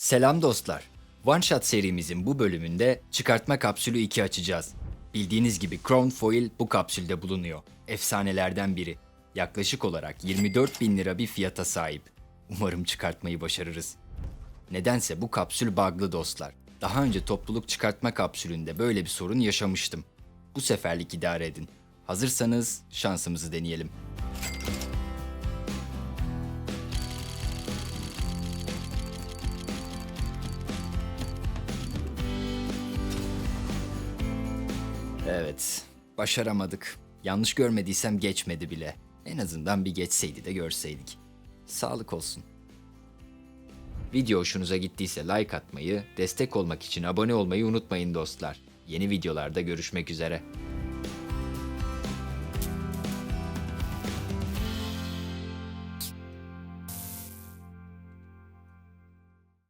Selam dostlar. One Shot serimizin bu bölümünde çıkartma kapsülü 2 açacağız. Bildiğiniz gibi Crown Foil bu kapsülde bulunuyor. Efsanelerden biri. Yaklaşık olarak 24 bin lira bir fiyata sahip. Umarım çıkartmayı başarırız. Nedense bu kapsül bug'lı dostlar. Daha önce topluluk çıkartma kapsülünde böyle bir sorun yaşamıştım. Bu seferlik idare edin. Hazırsanız şansımızı deneyelim. Evet, başaramadık. Yanlış görmediysem geçmedi bile. En azından bir geçseydi de görseydik. Sağlık olsun. Video hoşunuza gittiyse like atmayı, destek olmak için abone olmayı unutmayın dostlar. Yeni videolarda görüşmek üzere.